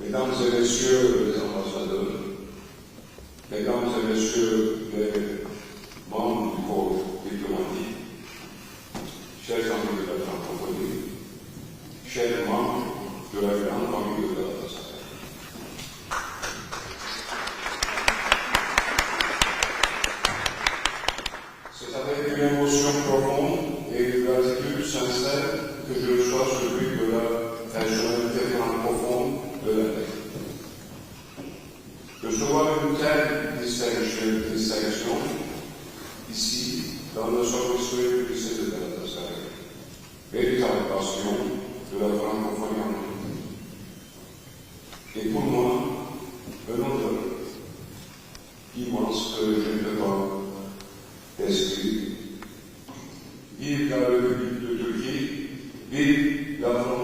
Mesdames et Messieurs les ambassadeurs, Mesdames et Messieurs les membres du corps diplomatique, chers amis de la francophonie, chers membres de la grande famille de Galatasaray. C'est avec une émotion profonde et une gratitude sincère que je reçois celui de la Je vois une telle distinction, distinction ici dans la solution du lycée de Galatasaray. Véritable passion de la francophonie en Et pour moi, un honneur immense que je ne peux pas descrire. Vive la République de Turquie, vive la France.